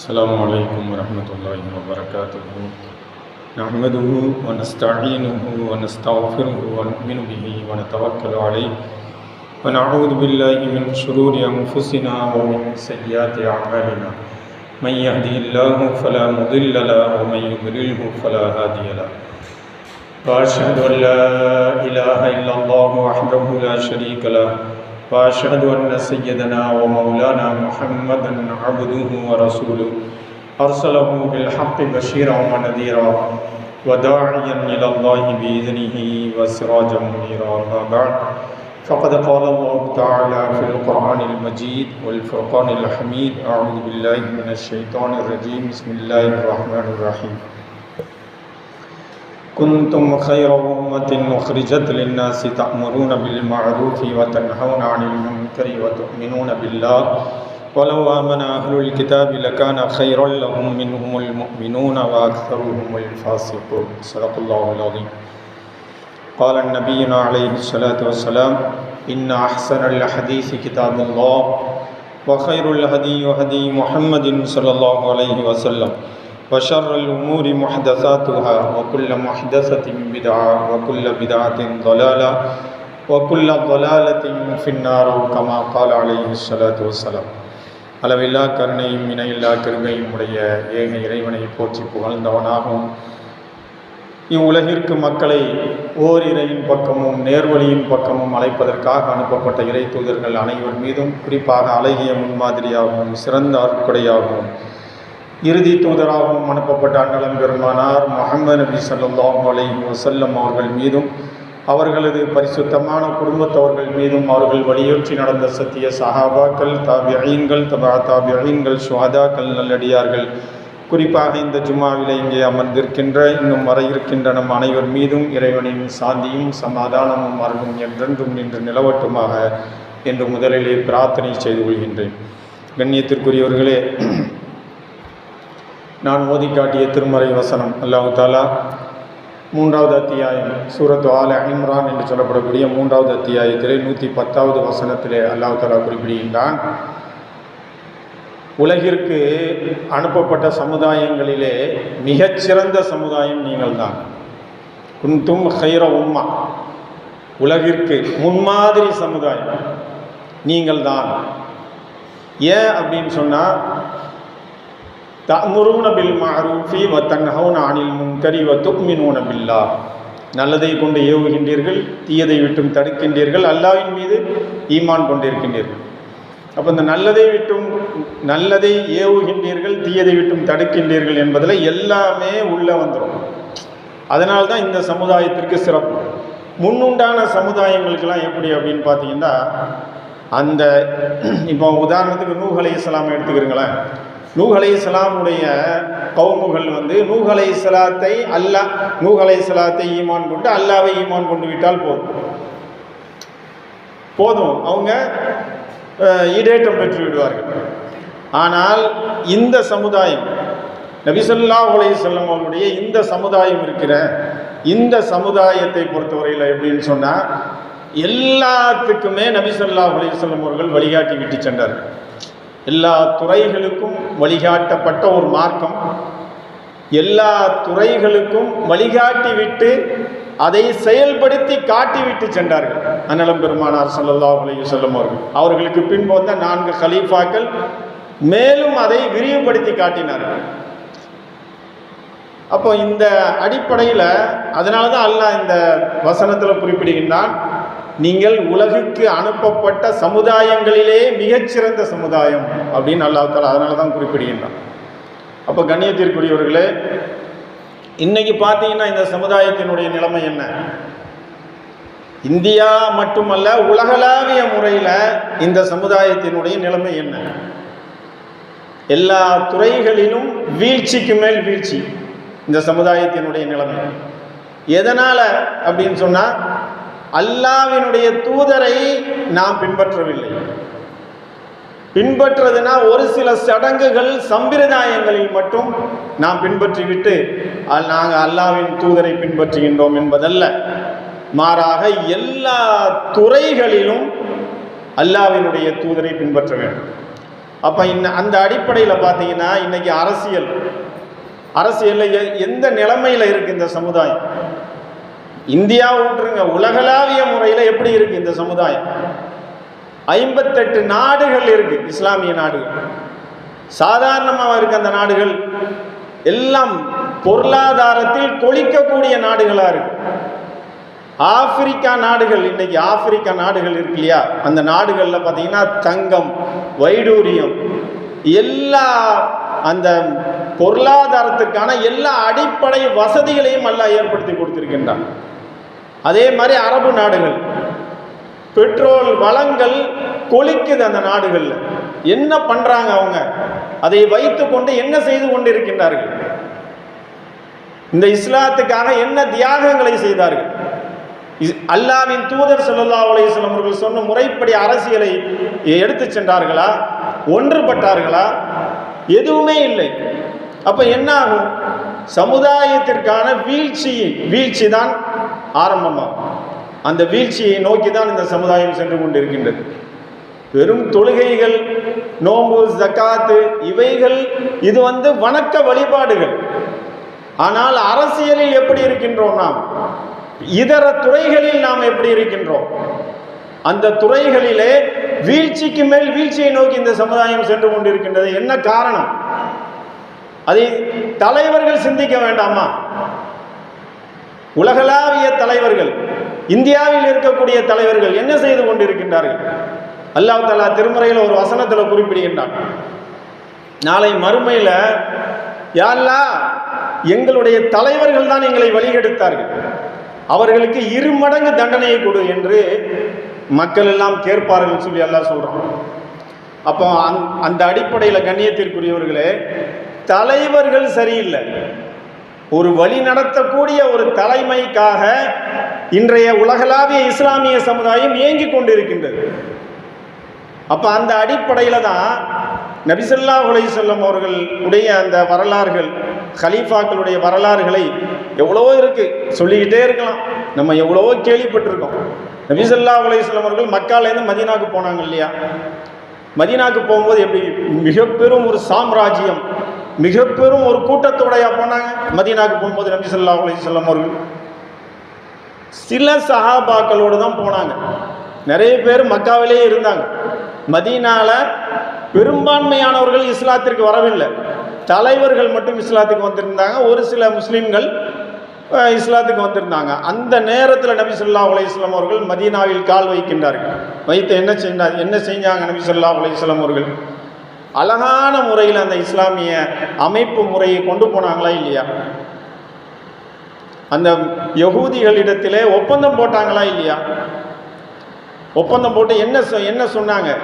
السلام عليكم ورحمة الله وبركاته. نحمده ونستعينه ونستغفره ونؤمن به ونتوكل عليه. ونعوذ بالله من شرور أنفسنا ومن سيئات أعمالنا. من يهدي الله فلا مضل له ومن يضلله فلا هادي له. وأشهد أن لا إله إلا الله وحده لا شريك له. وأشهد أن سيدنا ومولانا محمدا عبده ورسوله. أرسله بالحق بشيرا ونذيرا وداعيا إلى الله بإذنه وسراجا منيرا. بعد فقد قال الله تعالى في القرآن المجيد والفرقان الحميد أعوذ بالله من الشيطان الرجيم. بسم الله الرحمن الرحيم. كنتم خير أمة أخرجت للناس تأمرون بالمعروف وتنهون عن المنكر وتؤمنون بالله. ولو آمن أهل الكتاب لكان خيرا لهم منهم المؤمنون وأكثرهم الفاسقون. صدق الله العظيم. قال النبينا عليه الصلاة والسلام إن أحسن الحديث كتاب الله وخير الهدي هدي محمد صلى الله عليه وسلم. وشر الأمور محدثاتها وكل محدثة بدعة وكل بدعة ضلالة وكل ضلالة في النار كما قال عليه الصلاة والسلام அளவில்லா கருணையும் இணையில்லா கருமையும் உடைய ஏக இறைவனை போற்றி புகழ்ந்தவனாகவும் இவ்வுலகிற்கு மக்களை ஓரிரையின் பக்கமும் நேர்வழியின் பக்கமும் அழைப்பதற்காக அனுப்பப்பட்ட இறை தூதர்கள் அனைவர் மீதும் குறிப்பாக அழகிய முன்மாதிரியாகவும் சிறந்த அற்கொடையாகவும் இறுதி தூதராகவும் அனுப்பப்பட்ட அண்ணலம் பெருமானார் முகமது நபி சல்லாஹூ அலைஹி வசல்லம் அவர்கள் மீதும் அவர்களது பரிசுத்தமான குடும்பத்தவர்கள் மீதும் அவர்கள் வலியுற்றி நடந்த சத்திய சஹாபாக்கள் தாபியீன்கள் தபா தாபியீன்கள் சுவாதாக்கள் நல்லடியார்கள். குறிப்பாக இந்த ஜுமாவிலே இங்கே அமர்ந்திருக்கின்ற இன்னும் வர இருக்கின்ற நம் அனைவர் மீதும் இறைவனின் சாந்தியும் சமாதானமும் அருளும் என்றென்றும் நின்று நிலவட்டுமாக என்று முதலிலே பிரார்த்தனை செய்து கொள்கின்றேன். கண்ணியத்திற்குரியவர்களே நான் ஓதி காட்டிய திருமறை வசனம். அல்லாஹு தாலா மூன்றாவது அத்தியாயம் சூரத் ஆல இம்ரான் என்று சொல்லப்படக்கூடிய மூன்றாவது அத்தியாயத்திலே நூற்றி பத்தாவது வசனத்திலே அல்லாஹு தாலா குறிப்பிடுகின்றான். உலகிற்கு அனுப்பப்பட்ட சமுதாயங்களிலே மிகச்சிறந்த சமுதாயம் நீங்கள்தான். குந்தும் ஹைர உம்மா. உலகிற்கு முன்மாதிரி சமுதாயம் நீங்கள்தான். ஏன் அப்படின்னு சொன்னால் தமுருன பில் மாரூஃபி வ தன்ஹவுன அனில் முன்கரி வ துக்மினூன பில்லா. நல்லதை கொண்டு ஏவுகின்றீர்கள் தீயதை விட்டும் தடுக்கின்றீர்கள் அல்லாவின் மீது ஈமான் கொண்டிருக்கின்றீர்கள். அப்போ இந்த நல்லதை விட்டும் நல்லதை ஏவுகின்றீர்கள் தீயதை விட்டும் தடுக்கின்றீர்கள் என்பதில் எல்லாமே உள்ளே வந்துடும் அதனால தான் இந்த சமுதாயத்திற்கு சிறப்பு. முன்னுண்டான சமுதாயங்களுக்கெல்லாம் எப்படி அப்படின்னு பார்த்தீங்கன்னா அந்த இப்போ உதாரணத்துக்கு நூகலை இஸ்லாமை எடுத்துக்கிறீங்களேன். நூகலை இஸ்லாமுடைய கவுமுகள் வந்து நூகலை இஸ்லாத்தை அல்லா நூகலை இஸ்லாத்தை ஈமான் கொண்டு அல்லாவை ஈமான் கொண்டு விட்டால் போதும். போதும். அவங்க ஈடேற்றம் பெற்று விடுவார்கள். ஆனால் இந்த சமுதாயம் நபிசல்லா உலகி செல்லம் அவருடைய இந்த சமுதாயம் இருக்கிற இந்த சமுதாயத்தை பொறுத்தவரையில் எப்படின்னு சொன்னால் எல்லாத்துக்குமே நபிசல்லா உலகி செல்லம் அவர்கள் வழிகாட்டி விட்டு சென்றார்கள். எல்லா துறைகளுக்கும் வழிகாட்டப்பட்ட ஒரு மார்க்கம். எல்லா துறைகளுக்கும் வழிகாட்டி விட்டு அதை செயல்படுத்தி காட்டிவிட்டு சென்றார்கள். அன்னலம் பெருமானார் சல்லல்லா அலைய செல்லும் அவர்கள். அவர்களுக்கு பின்பு வந்த நான்கு ஹலீஃபாக்கள் மேலும் அதை விரிவுபடுத்தி காட்டினார்கள். அப்போ இந்த அடிப்படையில் அதனால தான் அல்லாஹ் இந்த வசனத்தில் குறிப்பிடுகின்றான். நீங்கள் உலகுக்கு அனுப்பப்பட்ட சமுதாயங்களிலே மிகச்சிறந்த சமுதாயம் அப்படின்னு அல்லாஹால அதனால தான் குறிப்பிடுகின்றான். அப்போ கண்ணியத்திற்குரியவர்களே இன்னைக்கு பார்த்தீங்கன்னா இந்த சமுதாயத்தினுடைய நிலைமை என்ன? இந்தியா மட்டுமல்ல உலகளாவிய முறையில் இந்த சமுதாயத்தினுடைய நிலைமை என்ன? எல்லா துறைகளிலும் வீழ்ச்சிக்கு மேல் வீழ்ச்சி இந்த சமுதாயத்தினுடைய நிலைமை. எதனால் அப்படின்னு சொன்னால் அல்லாவினுடைய தூதரை நாம் பின்பற்றவில்லை. பின்பற்றுறதுனா ஒரு சில சடங்குகள் சம்பிரதாயங்களில் மட்டும் நாம் பின்பற்றிவிட்டு நாங்கள் அல்லாவின் தூதரை பின்பற்றுகின்றோம் என்பதல்ல. மாறாக எல்லா துறைகளிலும் அல்லாவினுடைய தூதரை பின்பற்ற வேண்டும். அப்போ இன்ன அந்த அடிப்படையில் பார்த்தீங்கன்னா இன்றைக்கி அரசியல். அரசியலில் எ- எந்த நிலைமையில் இருக்குது இந்த சமுதாயம்? இந்தியா விட்டுருங்க உலகளாவிய முறையில் எப்படி இருக்கு இந்த சமுதாயம்? ஐம்பத்தெட்டு நாடுகள் இருக்கு இஸ்லாமிய நாடுகள். சாதாரணமாக இருக்க அந்த நாடுகள். எல்லாம் பொருளாதாரத்தில் கொளிக்கக்கூடிய நாடுகளாக இருக்கு. ஆப்பிரிக்கா நாடுகள் இன்னைக்கு ஆப்பிரிக்கா நாடுகள் இருக்கு இல்லையா? அந்த நாடுகளில் பார்த்தீங்கன்னா தங்கம் வைடூரியம் எல்லா அந்த பொருளாதாரத்திற்கான எல்லா அடிப்படை வசதிகளையும் எல்லாம் ஏற்படுத்தி கொடுத்திருக்கின்றான். அதே மாதிரி அரபு நாடுகள். பெட்ரோல் வளங்கள் கொலிக்குது அந்த நாடுகளில். என்ன பண்ணுறாங்க அவங்க? அதை வைத்துக்கொண்டு என்ன செய்து கொண்டிருக்கின்றார்கள்? இந்த இஸ்லாத்துக்காக என்ன தியாகங்களை செய்தார்கள்? அல்லாவின் தூதர் ஸல்லல்லாஹு அலையம் அவர்கள் சொன்ன முறைப்படி அரசியலை எடுத்து சென்றார்களா? ஒன்றுபட்டார்களா? எதுவுமே இல்லை. அப்போ என்ன ஆகும்? சமுதாயத்திற்கான வீழ்ச்சி வீழ்ச்சி தான் ஆரம்பமாகும் அந்த வீழ்ச்சியை நோக்கி தான் இந்த சமுதாயம் சென்று கொண்டிருக்கின்றது. வெறும் தொழுகைகள் நோம்பு ஜக்காத்து இவைகள் இது வந்து வணக்க வழிபாடுகள். ஆனால் அரசியலில் எப்படி இருக்கின்றோம் நாம்? இதர துறைகளில் நாம் எப்படி இருக்கின்றோம்? அந்த துறைகளிலே வீழ்ச்சிக்கு மேல் வீழ்ச்சியை நோக்கி இந்த சமுதாயம் சென்று கொண்டிருக்கின்றது. என்ன காரணம்? அதை தலைவர்கள் சிந்திக்க வேண்டாமா? உலகளாவிய தலைவர்கள் இந்தியாவில் இருக்கக்கூடிய தலைவர்கள் என்ன செய்து கொண்டிருக்கின்றார்கள்? அல்லாஹ் தலா திருமறையில் ஒரு வசனத்தில் குறிப்பிடுகின்றான். நாளை மறுமையில் யாரெல்லா எங்களுடைய தலைவர்கள் தான் எங்களை வழிகெடுத்தார்கள். அவர்களுக்கு இரு மடங்கு தண்டனையை கொடு என்று மக்கள் எல்லாம் கேட்பார்கள் சொல்லி எல்லாம் சொல்கிறோம் அப்போ அந் அந்த அடிப்படையில் கண்ணியத்திற்குரியவர்களே தலைவர்கள் சரியில்லை. ஒரு வழி நடத்தக்கூடிய ஒரு தலைமைக்காக இன்றைய உலகளாவிய இஸ்லாமிய சமுதாயம் இயங்கிக் கொண்டிருக்கின்றது. அப்ப அந்த அடிப்படையில் தான் நபிசல்லா செல்லம் அவர்கள் உடைய அந்த வரலாறுகள் கலீஃபாக்களுடைய வரலாறுகளை எவ்வளவோ இருக்கு சொல்லிக்கிட்டே இருக்கலாம். நம்ம எவ்வளவோ கேள்விப்பட்டிருக்கோம். நபிசல்லா செல்லம் அவர்கள் மக்காலேருந்து மதீனாவுக்கு போனாங்க இல்லையா? மதீனாவுக்கு போகும்போது எப்படி மிக பெரும் ஒரு சாம்ராஜ்யம் மிக பெரும் ஒரு கூட்டத்தோடையா போனாங்க. மதீனாக்கு போகும்போது நபி சொல்லா அலைஹி அவர்கள் சில சஹாபாக்களோடு தான் போனாங்க. நிறைய பேர் மக்காவிலே இருந்தாங்க. மதீனால பெரும்பான்மையானவர்கள் இஸ்லாத்திற்கு வரவில்லை. தலைவர்கள் மட்டும் இஸ்லாத்துக்கு வந்திருந்தாங்க. ஒரு சில முஸ்லீம்கள் இஸ்லாத்துக்கு வந்திருந்தாங்க. அந்த நேரத்தில் நபி சொல்லா அலையம் அவர்கள் மதீனாவில் கால் வைக்கின்றார்கள். வைத்து என்ன செஞ்சாங்க என்ன செஞ்சாங்க நபி சொல்லா அலையம் அவர்கள்? அழகான முறையில் அந்த இஸ்லாமிய அமைப்பு முறையை கொண்டு போனாங்களா இல்லையா? அந்த யகூதிகளிடத்திலே ஒப்பந்தம் போட்டாங்களா இல்லையா? ஒப்பந்தம் போட்டு என்ன சொ- என்ன சொன்னாங்க?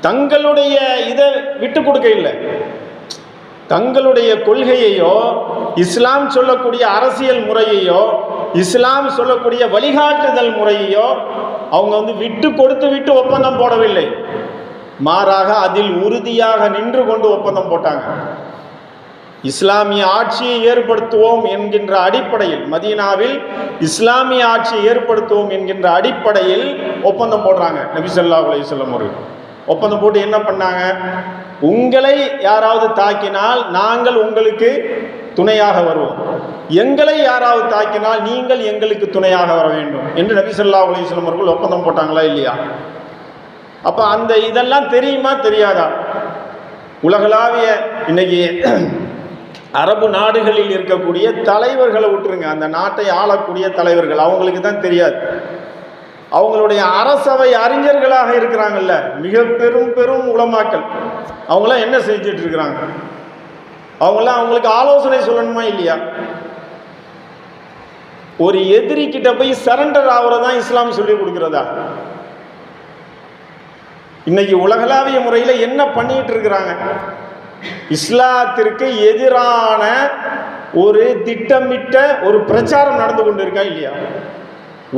தங்களுடைய இதை விட்டு கொடுக்க இல்லை. தங்களுடைய கொள்கையையோ இஸ்லாம் சொல்லக்கூடிய அரசியல் முறையையோ இஸ்லாம் சொல்லக்கூடிய வழிகாட்டுதல் முறையையோ அவங்க வந்து விட்டு கொடுத்து விட்டு ஒப்பந்தம் போடவில்லை. மாறாக அதில் உறுதியாக நின்று கொண்டு ஒப்பந்தம் போட்டாங்க. இஸ்லாமிய ஆட்சியை ஏற்படுத்துவோம் என்கின்ற அடிப்படையில் மதீனாவில் இஸ்லாமிய ஆட்சியை ஏற்படுத்துவோம் என்கின்ற அடிப்படையில் ஒப்பந்தம் போடுறாங்க. நபி ஸல்லல்லாஹு அலைஹி அவர்கள். ஒப்பந்தம் போட்டு என்ன பண்ணாங்க? உங்களை யாராவது தாக்கினால் நாங்கள் உங்களுக்கு துணையாக வருவோம். எங்களை யாராவது தாக்கினால் நீங்கள் எங்களுக்கு துணையாக வர வேண்டும் என்று நபி ஸல்லல்லாஹு அலைஹி அவர்கள் ஒப்பந்தம் போட்டாங்களா இல்லையா? அப்போ அந்த இதெல்லாம் தெரியுமா தெரியாதா? உலகளாவிய இன்னைக்கு அரபு நாடுகளில் இருக்கக்கூடிய தலைவர்களை விட்டுருங்க. அந்த நாட்டை ஆளக்கூடிய தலைவர்கள் அவங்களுக்கு தான் தெரியாது. அவங்களுடைய அரசவை அறிஞர்களாக இருக்கிறாங்கல்ல. மிக பெரும் பெரும் உலமாக்கள். அவங்களாம் என்ன செஞ்சுட்டு இருக்கிறாங்க? அவங்களாம் அவங்களுக்கு ஆலோசனை சொல்லணுமா இல்லையா? ஒரு எதிரி கிட்ட போய் சரண்டர் ஆகுறதான் இஸ்லாம் சொல்லி கொடுக்கிறதா? இன்னைக்கு உலகளாவிய முறையில் என்ன பண்ணிட்டு இருக்கிறாங்க? இஸ்லாத்திற்கு எதிரான ஒரு திட்டமிட்ட ஒரு பிரச்சாரம் நடந்து கொண்டு இருக்கா இல்லையா?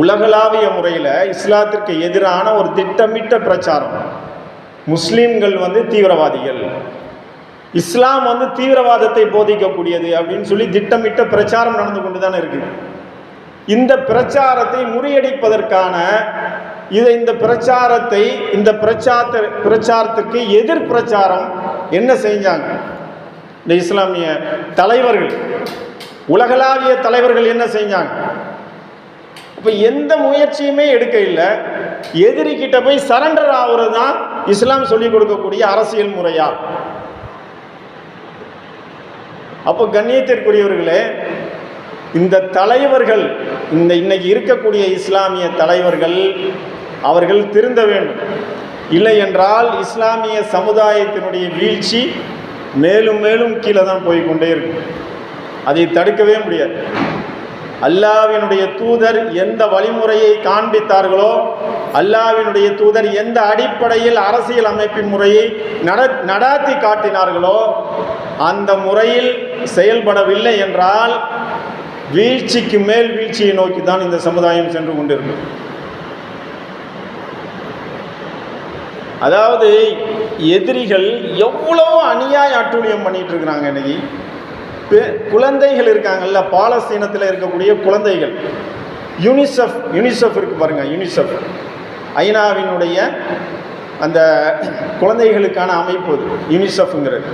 உலகளாவிய முறையில் இஸ்லாத்திற்கு எதிரான ஒரு திட்டமிட்ட பிரச்சாரம். முஸ்லீம்கள் வந்து தீவிரவாதிகள். இஸ்லாம் வந்து தீவிரவாதத்தை போதிக்கக்கூடியது அப்படின்னு சொல்லி திட்டமிட்ட பிரச்சாரம் நடந்து கொண்டு தானே இருக்கு. இந்த பிரச்சாரத்தை முறியடிப்பதற்கான இதை இந்த பிரச்சாரத்தை இந்த பிரச்சார பிரச்சாரத்துக்கு எதிர் பிரச்சாரம் என்ன செஞ்சாங்க? இந்த இஸ்லாமிய தலைவர்கள் உலகளாவிய தலைவர்கள் என்ன செஞ்சாங்க? இப்போ எந்த முயற்சியுமே எடுக்க இல்லை. எதிரிக்கிட்ட போய் சரண்டர் ஆகுறது தான் இஸ்லாம் சொல்லிக் கொடுக்கக்கூடிய அரசியல் முறையா? அப்போ கண்ணியத்திற்குரியவர்களே இந்த தலைவர்கள் இந்த இன்னைக்கு இருக்கக்கூடிய இஸ்லாமிய தலைவர்கள் அவர்கள் திருந்த வேண்டும். இல்லை என்றால் இஸ்லாமிய சமுதாயத்தினுடைய வீழ்ச்சி மேலும் மேலும் கீழே தான் போய்கொண்டே இருக்கும். அதை தடுக்கவே முடியாது. அல்லாவினுடைய தூதர் எந்த வழிமுறையை காண்பித்தார்களோ அல்லாவினுடைய தூதர் எந்த அடிப்படையில் அரசியல் அமைப்பின் முறையை நட நடாத்தி காட்டினார்களோ அந்த முறையில் செயல்படவில்லை என்றால் வீழ்ச்சிக்கு மேல் வீழ்ச்சியை நோக்கி தான் இந்த சமுதாயம் சென்று கொண்டிருக்கும் அதாவது எதிரிகள் எவ்வளவு அநியாய அட்டூழியம் பண்ணிட்டு இருக்கிறாங்க இன்னைக்கு? குழந்தைகள் இருக்காங்கல்ல பாலஸ்தீனத்தில் இருக்கக்கூடிய குழந்தைகள். யூனிசெஃப் யூனிசெஃப் இருக்கு பாருங்க யூனிசெஃப். ஐநாவினுடைய அந்த குழந்தைகளுக்கான அமைப்பு அது யூனிசெஃப்ங்கிறது.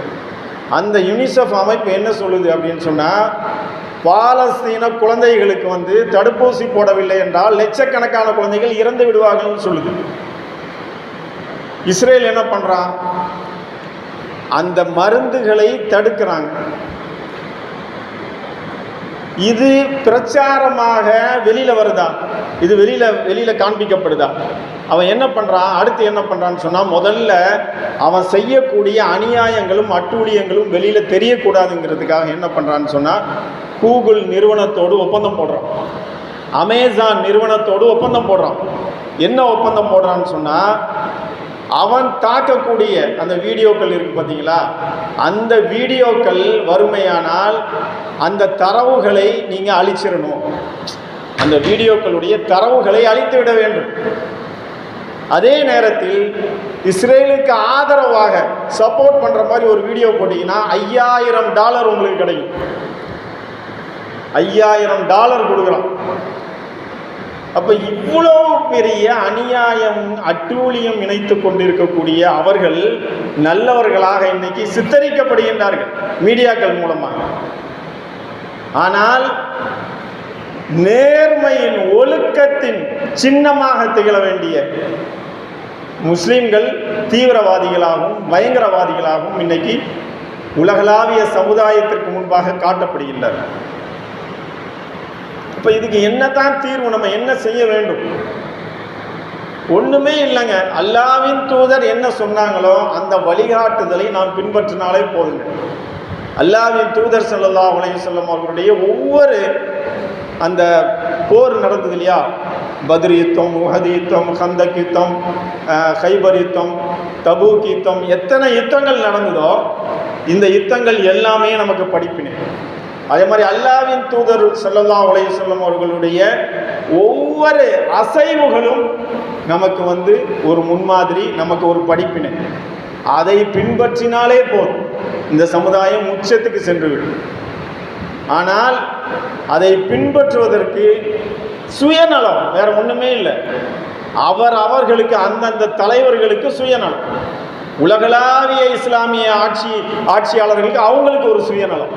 அந்த யூனிசெஃப் அமைப்பு என்ன சொல்லுது அப்படின்னு சொன்னால் பாலஸ்தீன குழந்தைகளுக்கு வந்து தடுப்பூசி போடவில்லை என்றால் லட்சக்கணக்கான குழந்தைகள் இறந்து விடுவார்கள்னு சொல்லுது. இஸ்ரேல் என்ன பண்ணுறான் அந்த மருந்துகளை தடுக்கிறாங்க. இது பிரச்சாரமாக வெளியில வருதா? இது வெளியில வெளியில காண்பிக்கப்படுதா? அவன் என்ன பண்றான்? அடுத்து என்ன பண்றான்னு சொன்னா முதல்ல அவன் செய்யக்கூடிய அநியாயங்களும் அட்டூழியங்களும் வெளியில தெரியக்கூடாதுங்கிறதுக்காக என்ன பண்றான்னு சொன்னா கூகுள் நிறுவனத்தோடு ஒப்பந்தம் போடுறான். அமேசான் நிறுவனத்தோடு ஒப்பந்தம் போடுறான். என்ன ஒப்பந்தம் போடுறான்னு சொன்னால் அவன் தாக்கக்கூடிய அந்த வீடியோக்கள் இருக்கு பார்த்தீங்களா அந்த வீடியோக்கள் வறுமையானால் அந்த தரவுகளை நீங்கள் அழிச்சிடணும். அந்த வீடியோக்களுடைய தரவுகளை அழித்து விட வேண்டும். அதே நேரத்தில் இஸ்ரேலுக்கு ஆதரவாக சப்போர்ட் பண்ணுற மாதிரி ஒரு வீடியோ போட்டிங்கன்னா ஐயாயிரம் டாலர் உங்களுக்கு கிடைக்கும். ஐயாயிரம் டாலர் கொடுக்குறான். அப்போ இவ்வளோ பெரிய அநியாயம் அட்டூழியம் இணைத்து கொண்டிருக்கக்கூடிய அவர்கள் நல்லவர்களாக இன்னைக்கு சித்தரிக்கப்படுகின்றார்கள் மீடியாக்கள் மூலமாக. ஆனால் நேர்மையின் ஒழுக்கத்தின் சின்னமாக திகழ வேண்டிய முஸ்லிம்கள் தீவிரவாதிகளாகவும் பயங்கரவாதிகளாகவும் இன்னைக்கு உலகளாவிய சமுதாயத்திற்கு முன்பாக காட்டப்படுகின்றனர் இப்போ இதுக்கு என்ன தான் தீர்வு? நம்ம என்ன செய்ய வேண்டும்? ஒண்ணுமே இல்லைங்க. அல்லாவின் தூதர் என்ன சொன்னாங்களோ அந்த வழிகாட்டுதலை நாம் பின்பற்றினாலே போதுங்க. அல்லாவின் தூதர் செல்லல்லா உலக வஸல்லம் அவர்களுடைய ஒவ்வொரு அந்த போர் நடந்தது இல்லையா? பத்ர் யுத்தம் உஹது யுத்தம் ஹந்தக் யுத்தம் ஹைபர் யுத்தம் தபூக் யுத்தம் எத்தனை யுத்தங்கள் நடந்ததோ இந்த யுத்தங்கள் எல்லாமே நமக்கு படிப்பினை. அதே மாதிரி அல்லாவின் தூதர் ஸல்லல்லாஹு உலக செல்லும் அவர்களுடைய ஒவ்வொரு அசைவுகளும் நமக்கு வந்து ஒரு முன்மாதிரி நமக்கு ஒரு படிப்பினை. அதை பின்பற்றினாலே போதும். இந்த சமுதாயம் உச்சத்துக்கு சென்றுவிடும். ஆனால் அதை பின்பற்றுவதற்கு சுயநலம் வேற ஒன்றுமே இல்லை. அவர் அவர்களுக்கு அந்தந்த தலைவர்களுக்கு சுயநலம். உலகளாவிய இஸ்லாமிய ஆட்சி ஆட்சியாளர்களுக்கு அவங்களுக்கு ஒரு சுயநலம்.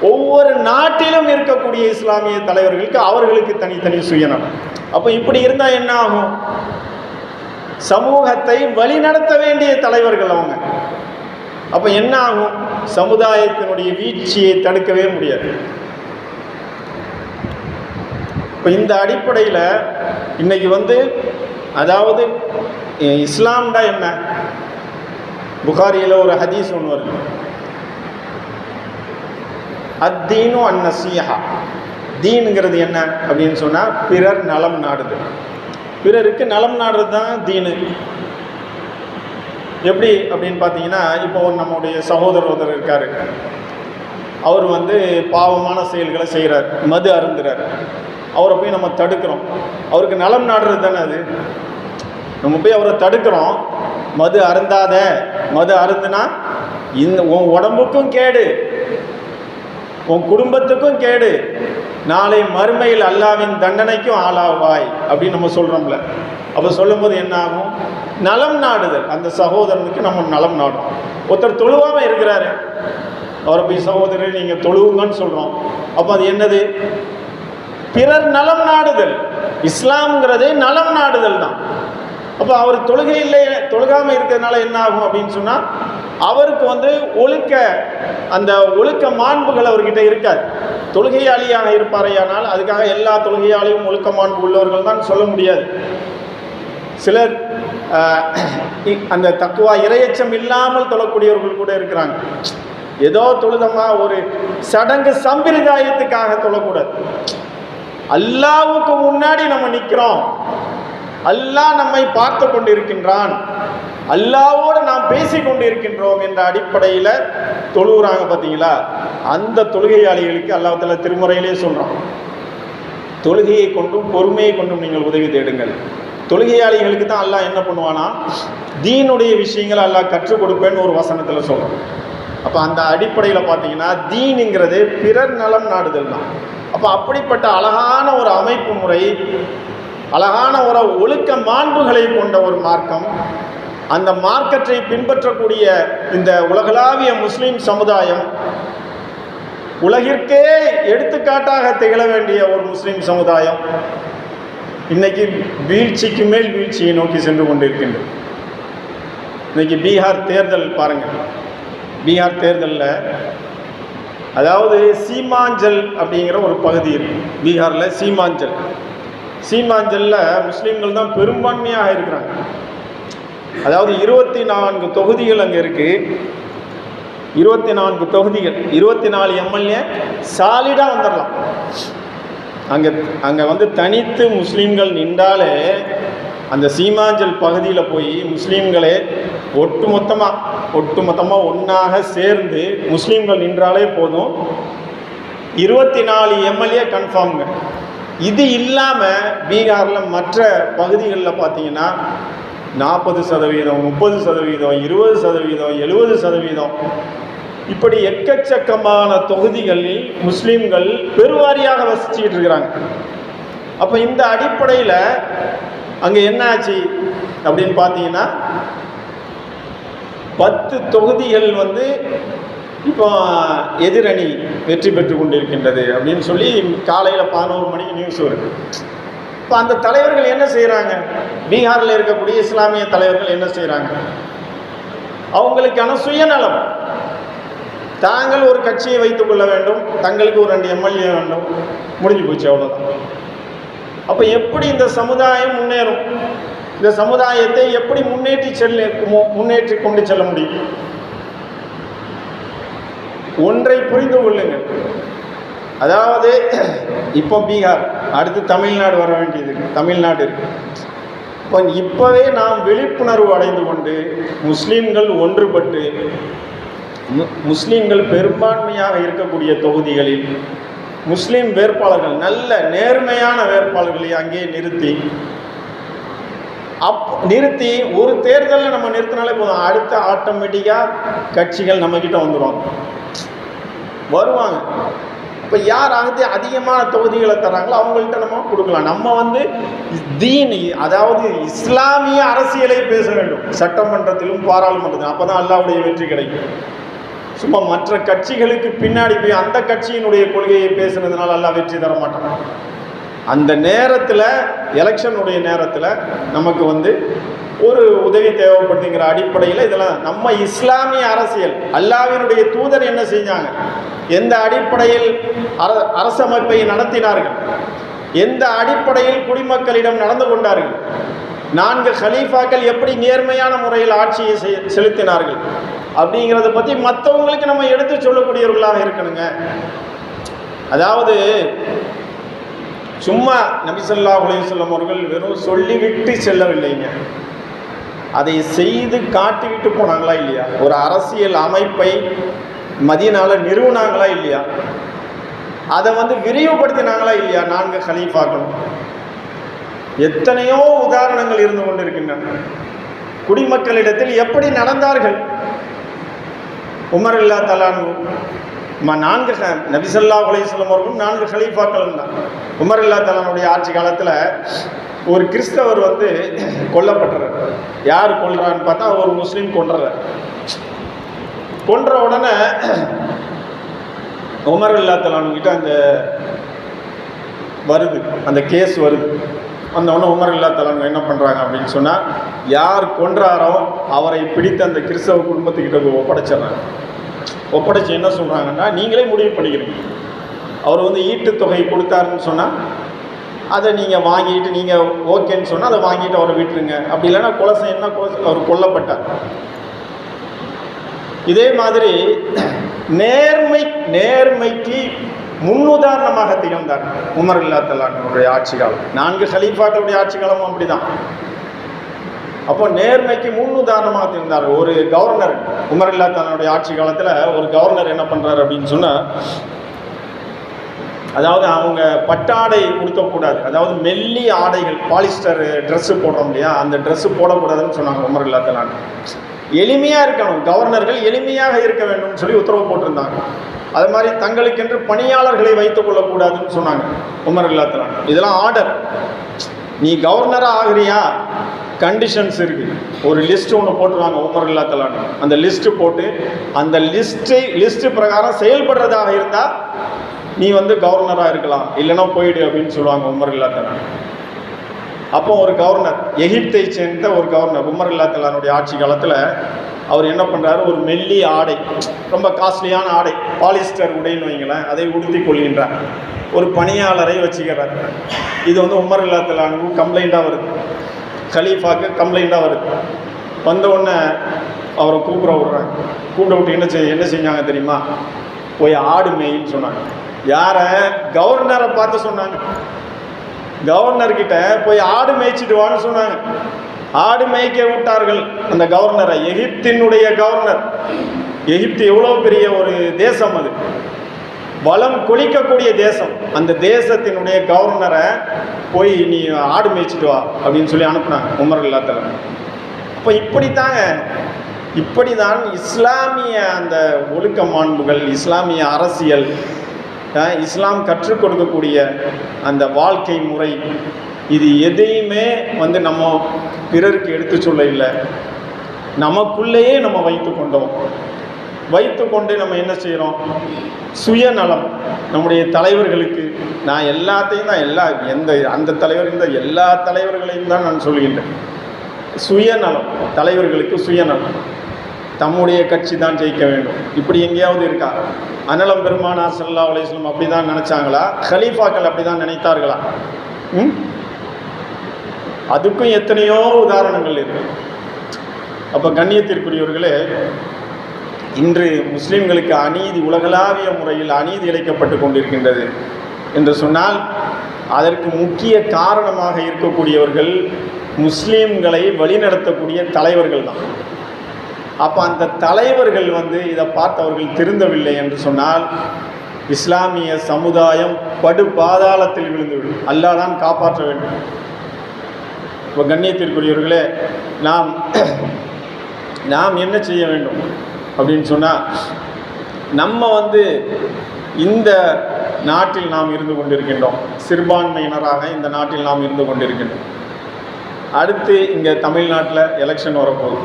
ஒவ்வொரு நாட்டிலும் இருக்கக்கூடிய இஸ்லாமிய தலைவர்களுக்கு அவர்களுக்கு தனித்தனி சுயநலம். அப்போ இப்படி இருந்தால் என்ன ஆகும்? சமூகத்தை வழிநடத்த வேண்டிய தலைவர்கள் அவங்க. அப்போ என்ன ஆகும்? சமுதாயத்தினுடைய வீழ்ச்சியை தடுக்கவே முடியாது. இப்போ இந்த அடிப்படையில் இன்னைக்கு வந்து அதாவது இஸ்லாம்டா என்ன? புகாரியில் ஒரு ஹதீஸ் ஒன்று வருது. அத்தீனு அந்நசீஹா. தீனுங்கிறது என்ன அப்படின்னு சொன்னால் பிறர் நலம் நாடுது. பிறருக்கு நலம் நாடுறது தான் தீனு. எப்படி அப்படின்னு பார்த்தீங்கன்னா இப்போ நம்முடைய சகோதரர் ஒருத்தர் இருக்கார். அவர் வந்து பாவமான செயல்களை செய்கிறார் மது அருந்துறார். அவரை போய் நம்ம தடுக்கிறோம். அவருக்கு நலம் நாடுறது தானே அது? நம்ம போய் அவரை தடுக்கிறோம். மது அருந்தாத மது அருந்துனா இந்த உன் உடம்புக்கும் கேடு. உன் குடும்பத்துக்கும் கேடு. நாளை மறுமையில் அல்லாவின் தண்டனைக்கும் ஆளாவாய் அப்படின்னு நம்ம சொல்கிறோம்ல அப்போ சொல்லும்போது என்ன ஆகும் நலம் நாடுதல். அந்த சகோதரனுக்கு நம்ம நலம் நாடும். ஒருத்தர் தொழுவாமல் இருக்கிறாரு. அவரை போய் சகோதரர் நீங்கள் தொழுவுங்கன்னு சொல்கிறோம் அப்போ அது என்னது? பிறர் நலம் நாடுதல். இஸ்லாம்ங்கிறதே நலம் நாடுதல் தான். அப்போ அவர் தொழுகை இல்லை தொழுகாமல் இருக்கிறதுனால என்ன ஆகும் அப்படின்னு சொன்னால் அவருக்கு வந்து ஒழுக்க அந்த ஒழுக்க மாண்புகள் அவர்கிட்ட இருக்காது. தொழுகையாளியான இருப்பாரையானால் அதுக்காக எல்லா தொழுகையாளியும் ஒழுக்க மாண்பு உள்ளவர்கள் தான் சொல்ல முடியாது. சிலர் அந்த தக்குவா இரையச்சம் இல்லாமல் தொழக்கூடியவர்கள் கூட இருக்கிறாங்க. ஏதோ தொழுதமா ஒரு சடங்கு சம்பிரதாயத்துக்காக தொழக்கூடாது. அல்லாவுக்கு முன்னாடி நம்ம நிற்கிறோம் அல்லாஹ் நம்மை பார்த்து கொண்டிருக்கின்றான். அல்லாவோடு நாம் பேசி கொண்டிருக்கின்றோம் என்ற அடிப்படையில் தொழுகிறாங்க பார்த்தீங்களா அந்த தொழுகையாளிகளுக்கு அல்லாஹ்தால திருமுறையிலே சொல்கிறோம் தொழுகையை கொண்டும் பொறுமையை கொண்டும் நீங்கள் உதவி தேடுங்கள். தொழுகையாளிகளுக்கு தான் அல்லாஹ் என்ன பண்ணுவானா? தீனுடைய விஷயங்களை அல்லாஹ் கற்றுக் கொடுப்பேன்னு ஒரு வசனத்தில் சொல்கிறோம் அப்போ அந்த அடிப்படையில் பார்த்தீங்கன்னா தீனுங்கிறது பிறர் நலம் நாடுதல் தான். அப்போ அப்படிப்பட்ட அழகான ஒரு அமைப்பு முறை அழகான ஒரு ஒழுக்க மாண்புகளை கொண்ட ஒரு மார்க்கம் அந்த மார்க்கெட்டை பின்பற்றக்கூடிய இந்த உலகளாவிய முஸ்லீம் சமுதாயம் உலகிற்கே எடுத்துக்காட்டாக திகழ வேண்டிய ஒரு முஸ்லீம் சமுதாயம் இன்னைக்கு வீழ்ச்சிக்கு மேல் வீழ்ச்சியை நோக்கி சென்று கொண்டிருக்கின்றது. இன்னைக்கு பீகார் தேர்தல் பாருங்கள் பீகார் தேர்தலில் அதாவது சீமாஞ்சல் அப்படிங்கிற ஒரு பகுதி இருக்கு. பீகாரில் சீமாஞ்சல். சீமாஞ்சலில் முஸ்லீம்கள் தான் பெரும்பான்மையாக இருக்கிறாங்க. அதாவது இருபத்தி நான்கு தொகுதிகள் அங்கே இருக்குது இருபத்தி நான்கு தொகுதிகள் இருபத்தி நாலு எம்எல்ஏ சாலிடாக வந்துடலாம் அங்கே அங்கே வந்து தனித்து முஸ்லீம்கள் நின்றாலே அந்த சீமாஞ்சல் பகுதியில் போய் முஸ்லீம்களே ஒட்டு மொத்தமாக ஒட்டு மொத்தமாக ஒன்றாக சேர்ந்து முஸ்லீம்கள் நின்றாலே போதும். இருபத்தி நாலு எம்எல்ஏ கன்ஃபார்ம்ங்க இது இல்லாமல் பீகாரில் மற்ற பகுதிகளில் பார்த்தீங்கன்னா நாற்பது சதவீதம் முப்பது சதவீதம் இருபது சதவீதம் எழுபது சதவீதம். இப்படி எக்கச்சக்கமான தொகுதிகளில் முஸ்லீம்கள் பெருவாரியாக வசிச்சுக்கிட்டு இருக்கிறாங்க. அப்போ இந்த அடிப்படையில் அங்கே என்ன ஆச்சு அப்படின்னு பார்த்தீங்கன்னா பத்து தொகுதிகள் வந்து இப்போ எதிரணி வெற்றி பெற்று கொண்டிருக்கின்றது அப்படின்னு சொல்லி காலையில் பதினோரு மணிக்கு நியூஸ் வருது. இப்போ அந்த தலைவர்கள் என்ன செய்கிறாங்க பீகாரில் இருக்கக்கூடிய இஸ்லாமிய தலைவர்கள் என்ன செய்கிறாங்க அவங்களுக்கான சுயநலம். தாங்கள் ஒரு கட்சியை வைத்துக் கொள்ள வேண்டும். தங்களுக்கு ஒரு ரெண்டு எம்எல்ஏ வேண்டும். முடிஞ்சு போச்சு அவ்வளோதான் அப்போ எப்படி இந்த சமுதாயம் முன்னேறும்? இந்த சமுதாயத்தை எப்படி முன்னேற்றி செல்ல முன்னேற்றி கொண்டு செல்ல முடியும்? ஒன்றை புரிந்து கொள்ளுங்கள். அதாவது இப்போ பீகார் அடுத்து தமிழ்நாடு வர வேண்டியது தமிழ்நாடு இருக்கு. இப்போ இப்போவே நாம் விழிப்புணர்வு அடைந்து கொண்டு முஸ்லீம்கள் ஒன்றுபட்டு முஸ்லீம்கள் பெரும்பான்மையாக இருக்கக்கூடிய தொகுதிகளில் முஸ்லீம் வேட்பாளர்கள் நல்ல நேர்மையான வேட்பாளர்களை அங்கே நிறுத்தி அப் நிறுத்தி ஒரு தேர்தலில் நம்ம நிறுத்தினாலே போதும். அடுத்த ஆட்டோமேட்டிக்காக கட்சிகள் நம்மக்கிட்ட வந்துடுவாங்க வருவாங்க. இப்போ யார் அகதி அதிகமான தொகுதிகளை தராங்களோ அவங்கள்ட்ட நம்ம கொடுக்கலாம். நம்ம வந்து தீன் அதாவது இஸ்லாமிய அரசியலை பேச வேண்டும். சட்டமன்றத்திலும் பாராளுமன்றத்திலும். அப்போ தான் அல்லாவுடைய வெற்றி கிடைக்கும். சும்மா மற்ற கட்சிகளுக்கு பின்னாடி போய் அந்த கட்சியினுடைய கொள்கையை பேசுனதுனால அல்லாஹ் வெற்றி தர மாட்டாங்க அந்த நேரத்தில் எலெக்ஷனுடைய நேரத்தில் நமக்கு வந்து ஒரு உதவி தேவைப்படுதுங்கிற அடிப்படையில் இதெல்லாம் நம்ம இஸ்லாமிய அரசியல் அல்லாவினுடைய தூதர் என்ன செஞ்சாங்க? எந்த அடிப்படையில் அர அரசமைப்பை நடத்தினார்கள்? எந்த அடிப்படையில் குடிமக்களிடம் நடந்து கொண்டார்கள்? நான்கு ஹலீஃபாக்கள் எப்படி நேர்மையான முறையில் ஆட்சியை செலுத்தினார்கள்? அப்படிங்கிறத பற்றி மற்றவங்களுக்கு நம்ம எடுத்து சொல்லக்கூடியவர்களாக இருக்கணுங்க. அதாவது சும்மா நபிசல்லா சொல்லும் அவர்கள் வெறும் சொல்லிவிட்டு செல்லவில்லைங்க. அதை செய்து காட்டிவிட்டு போனாங்களா இல்லையா? ஒரு அரசியல் அமைப்பை மதியனால நிறுவனாங்களா இல்லையா? அதை வந்து விரிவுபடுத்தினாங்களா இல்லையா நான்கு ஹலீஃபாக்களும் எத்தனையோ உதாரணங்கள் இருந்து கொண்டிருக்கின்றன. குடிமக்களிடத்தில் எப்படி நடந்தார்கள்? உமர் இல்லா தலானு நான்கு நபிசல்லா உலகம் அவர்களும் நான்கு ஹலீஃபாக்களும் தான். உமர் இல்லா தலானுடைய ஆட்சி காலத்தில் ஒரு கிறிஸ்தவர் வந்து கொல்லப்படுறார் யார் கொள்றான்னு பார்த்தா ஒரு முஸ்லீம் கொன்றார் கொன்ற உடனே உமர் இல்லா தலானுக்கிட்ட அந்த வருது அந்த கேஸ் வருது. அந்த உடனே உமர் இல்லாத்தலான் என்ன பண்ணுறாங்க அப்படின்னு சொன்னால் யார் கொன்றாரோ அவரை பிடித்து அந்த கிறிஸ்தவ குடும்பத்துக்கிட்ட போய் ஒப்படைச்சிடுறாங்க. ஒப்படைச்சு என்ன சொல்கிறாங்கன்னா நீங்களே முடிவு பண்ணிக்கிறீங்க. அவர் வந்து ஈட்டு தொகை கொடுத்தாருன்னு சொன்னால் அதை நீங்கள் வாங்கிட்டு நீங்கள் ஓகேன்னு சொன்னால் அதை வாங்கிட்டு அவரை விட்டுருங்க. அப்படி இல்லைன்னா கொலை என்ன கொலை அவர் கொல்லப்பட்டார். இதே மாதிரி நேர்மை நேர்மைக்கு முன்னுதாரணமாக திகழ்ந்தார் உமர் இல்லாத்தலானுடைய ஆட்சி காலம். நான்கு ஹலீஃபாக்களுடைய ஆட்சி காலமும் அப்படிதான். அப்போ நேர்மைக்கு முன்னுதாரணமாக திகழ்ந்தார் ஒரு கவர்னர். உமர் இல்லா ஆட்சி காலத்தில் ஒரு கவர்னர் என்ன பண்ணுறாரு அப்படின்னு சொன்னால் அதாவது அவங்க பட்டாடை உடுத்தக்கூடாது அதாவது மெல்லி ஆடைகள் பாலிஸ்டர் ட்ரெஸ்ஸு போடுறோம் இல்லையா? அந்த ட்ரெஸ்ஸு போடக்கூடாதுன்னு சொன்னாங்க உமர் இல்லா எளிமையாக இருக்கணும். கவர்னர்கள் எளிமையாக இருக்க வேண்டும்னு சொல்லி உத்தரவு போட்டிருந்தாங்க. அது மாதிரி தங்களுக்கென்று பணியாளர்களை வைத்துக் கொள்ளக்கூடாதுன்னு சொன்னாங்க உமர் இல்லாத்தலான் இதெல்லாம் ஆர்டர். நீ கவர்னராக ஆகுறியா? கண்டிஷன்ஸ் இருக்குது ஒரு லிஸ்ட் ஒன்று போட்டுருவாங்க உமர் இல்லா அந்த லிஸ்ட்டு போட்டு அந்த லிஸ்ட்டை லிஸ்ட்டு பிரகாரம் செயல்படுறதாக இருந்தால் நீ வந்து கவர்னராக இருக்கலாம் இல்லைன்னா போயிடு அப்படின்னு சொல்லுவாங்க உமர் இல்லா அப்போ ஒரு கவர்னர் எகிப்தை சேர்ந்த ஒரு கவர்னர் உமர் இல்லாத்தலானுடைய ஆட்சி காலத்தில் அவர் என்ன பண்ணுறாரு ஒரு மெல்லி ஆடை ரொம்ப காஸ்ட்லியான ஆடை பாலிஸ்டர் உடைன்னு வைங்களேன் அதை உடுத்தி கொள்கின்றார். ஒரு பணியாளரை வச்சுக்கிறார். இது வந்து உமர் இல்லாத்தலானுக்கு கம்ப்ளைண்ட்டாக வருது. கலீஃபாக்கு கம்ப்ளைண்ட்டாக வருது. வந்த உடனே அவரை கூப்பிட விடுறாங்க. கூப்பிட விட்டு என்ன செய் என்ன செஞ்சாங்க தெரியுமா? போய் ஆடு மேயின்னு சொன்னாங்க. யாரை? கவர்னரை பார்த்து சொன்னாங்க. கவர்னர் கிட்ட போய் ஆடு மேய்ச்சிட்டு வான்னு சொன்னாங்க. ஆடு மேய்க்க விட்டார்கள் அந்த கவர்னரை. எகிப்தினுடைய கவர்னர். எகிப்து எவ்வளோ பெரிய ஒரு தேசம் அது. வளம் கொளிக்கக்கூடிய தேசம். அந்த தேசத்தினுடைய கவர்னரை போய் நீ ஆடு மேய்ச்சிட்டு வா அப்படின்னு சொல்லி அனுப்புனாங்க உமர் இல்லாத்தில் அப்போ இப்படித்தாங்க. இப்படி தான் இஸ்லாமிய அந்த ஒழுக்க மாண்புகள் இஸ்லாமிய அரசியல் இஸ்லாம் கற்றுக் கொடுக்கக்கூடிய அந்த வாழ்க்கை முறை இது எதையுமே வந்து நம்ம பிறருக்கு எடுத்து சொல்ல இல்லை. நமக்குள்ளேயே நம்ம வைத்து கொண்டோம். வைத்துக்கொண்டு நம்ம என்ன செய்கிறோம் சுயநலம். நம்முடைய தலைவர்களுக்கு நான் எல்லாத்தையும் தான் எல்லா எந்த அந்த தலைவர் இந்த எல்லா தலைவர்களையும் தான் நான் சொல்கின்றேன். சுயநலம். தலைவர்களுக்கு சுயநலம். தம்முடைய கட்சி தான் ஜெயிக்க வேண்டும். இப்படி எங்கேயாவது இருக்கா? அனலம் பெருமானார் சல்லா அலிஸ்லம் அப்படி தான் நினச்சாங்களா? ஹலீஃபாக்கள் அப்படி தான் நினைத்தார்களா? ம்? அதுக்கும் எத்தனையோ உதாரணங்கள் இருக்கு. அப்போ கண்ணியத்திற்குரியவர்களே இன்று முஸ்லிம்களுக்கு அநீதி உலகளாவிய முறையில் அநீதி இழைக்கப்பட்டு கொண்டிருக்கின்றது என்று சொன்னால் அதற்கு முக்கிய காரணமாக இருக்கக்கூடியவர்கள் முஸ்லீம்களை வழிநடத்தக்கூடிய தலைவர்கள் தான். அப்போ அந்த தலைவர்கள் வந்து இதை பார்த்தவர்கள் திருந்தவில்லை என்று சொன்னால் இஸ்லாமிய சமுதாயம் படு பாதாளத்தில் விழுந்துவிடும். அல்லாஹ் தான் காப்பாற்ற வேண்டும். இப்போ கண்ணியத்திற்குரியவர்களே நாம் நாம் என்ன செய்ய வேண்டும் அப்படின்னு சொன்னால் நம்ம வந்து இந்த நாட்டில் நாம் இருந்து கொண்டிருக்கின்றோம். சிறுபான்மையினராக இந்த நாட்டில் நாம் இருந்து கொண்டிருக்கின்றோம். அடுத்து இங்கே தமிழ்நாட்டில் எலெக்ஷன் வரப்போகுது.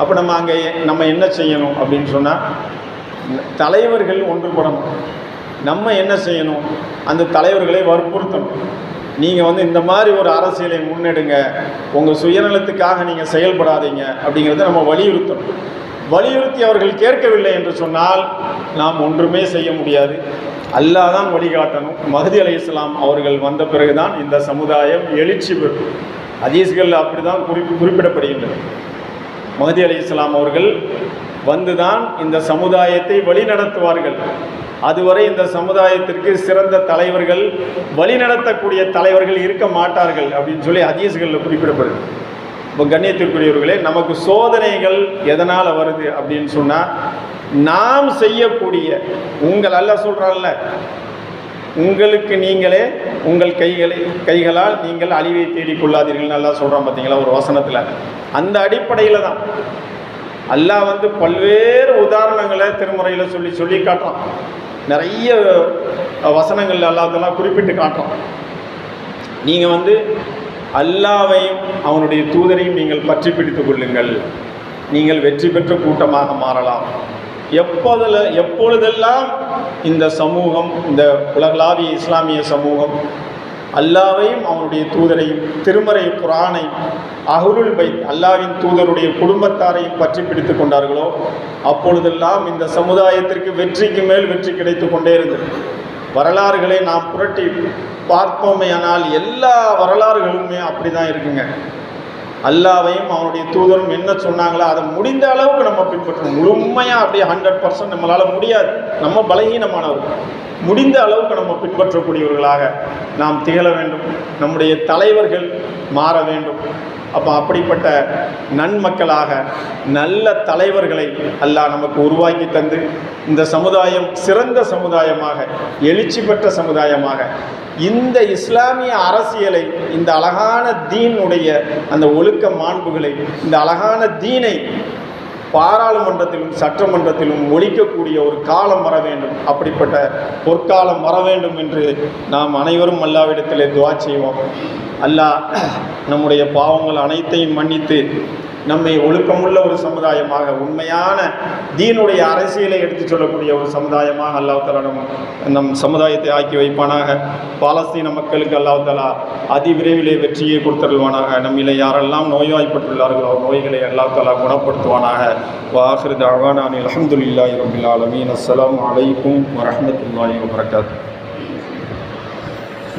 அப்போ நம்ம அங்கே நம்ம என்ன செய்யணும் அப்படின்னு சொன்னால் தலைவர்கள் ஒன்றுபடணும். நம்ம என்ன செய்யணும்? அந்த தலைவர்களை வற்புறுத்தணும். நீங்கள் வந்து இந்த மாதிரி ஒரு அரசியலை முன்னெடுங்க. உங்கள் சுயநலத்துக்காக நீங்கள் செயல்படாதீங்க அப்படிங்கிறத நம்ம வலியுறுத்தணும். வலியுறுத்தி அவர்கள் கேட்கவில்லை என்று சொன்னால் நாம் ஒன்றுமே செய்ய முடியாது. அல்லா தான் வழிகாட்டணும். மஹதி அலை இஸ்லாம் அவர்கள் வந்த பிறகுதான் இந்த சமுதாயம் எழுச்சி பெறும். அதீஸ்கள் அப்படி தான் குறிப்பு குறிப்பிடப்படுகின்றது. மஹதி அலி இஸ்லாம் அவர்கள் வந்துதான் இந்த சமுதாயத்தை வழிநடத்துவார்கள். அதுவரை இந்த சமுதாயத்திற்கு சிறந்த தலைவர்கள் வழிநடத்தக்கூடிய தலைவர்கள் இருக்க மாட்டார்கள் அப்படின்னு சொல்லி ஹதீஸ்களில் குறிப்பிடப்படுது. இப்போ கண்ணியத்திற்குரியவர்களே நமக்கு சோதனைகள் எதனால் வருது அப்படின்னு சொன்னால் நாம் செய்யக்கூடிய உங்கள் அல்ல சொல்கிறான்ல உங்களுக்கு நீங்களே உங்கள் கைகளை கைகளால் நீங்கள் அழிவை தேடிக்கொள்ளாதீர்கள் நல்லா சொல்கிறோம் பார்த்தீங்களா ஒரு வசனத்தில். அந்த அடிப்படையில் தான். அல்லாஹ் வந்து பல்வேறு உதாரணங்களை திருமுறையில் சொல்லி சொல்லி காட்டுறான். நிறைய வசனங்கள் அல்லாதெல்லாம் குறிப்பிட்டு காட்டுறான். நீங்கள் வந்து அல்லாவையும் அவனுடைய தூதரையும் நீங்கள் பற்றி பிடித்து கொள்ளுங்கள். நீங்கள் வெற்றி பெற்ற கூட்டமாக மாறலாம். எப்போதில் எப்பொழுதெல்லாம் இந்த சமூகம் இந்த உலகளாவிய இஸ்லாமிய சமூகம் அல்லாவையும் அவனுடைய தூதரையும் திருமறை குரானை அஹுருல் பை அல்லாவின் தூதருடைய குடும்பத்தாரையும் பற்றி பிடித்து கொண்டார்களோ அப்பொழுதெல்லாம் இந்த சமுதாயத்திற்கு வெற்றிக்கு மேல் வெற்றி கிடைத்து கொண்டே இருந்தது. வரலாறுகளை நாம் புரட்டி பார்ப்போமே ஆனால் எல்லா வரலாறுகளுமே அப்படி தான் இருக்குங்க. அல்லாவையும் அவனுடைய தூதரும் என்ன சொன்னாங்களோ அதை முடிந்த அளவுக்கு நம்ம பின்பற்றணும். முழுமையாக அப்படியே ஹண்ட்ரட் பர்சன்ட் நம்மளால் முடியாது. நம்ம பலகீனமானவர்கள் முடிந்த அளவுக்கு நம்ம பின்பற்றக்கூடியவர்களாக நாம் திகழ வேண்டும். நம்முடைய தலைவர்கள் மாற வேண்டும். அப்போ அப்படிப்பட்ட நன்மக்களாக நல்ல தலைவர்களை அல்லாஹ் நமக்கு உருவாக்கி தந்து இந்த சமுதாயம் சிறந்த சமுதாயமாக எழுச்சி பெற்ற சமுதாயமாக இந்த இஸ்லாமிய அரசியலை இந்த அழகான தீனுடைய அந்த ஒழுக்க மாண்புகளை இந்த அழகான தீனை பாராளுமன்றத்திலும் சட்டமன்றத்திலும் ஒழிக்கக்கூடிய ஒரு காலம் வர வேண்டும். அப்படிப்பட்ட பொற்காலம் வர வேண்டும் என்று நாம் அனைவரும் அல்லாவிடத்திலே துவா செய்வோம். அல்லாஹ் நம்முடைய பாவங்கள் அனைத்தையும் மன்னித்து நம்மை ஒழுக்கமுள்ள ஒரு சமுதாயமாக உண்மையான தீனுடைய அரசியலை எடுத்துச் சொல்லக்கூடிய ஒரு சமுதாயமாக அல்லாஹ் நம் நம் சமுதாயத்தை ஆக்கி வைப்பானாக. பாலஸ்தீன மக்களுக்கு அல்லாஹ் அதி அதிவிரைவிலே வெற்றியை கொடுத்தருள்வானாக. நம்மிலே யாரெல்லாம் நோய்வாய்ப்பட்டுள்ளார்களோ நோய்களை அல்லாஹ் குணப்படுத்துவானாக. வாஹிர் தாவானான் அலமதுல்லாஹி ரபில் ஆலமீன். அஸ்ஸலாமு அலைக்கும் வரமத்துல்லாஹி வரகாத்து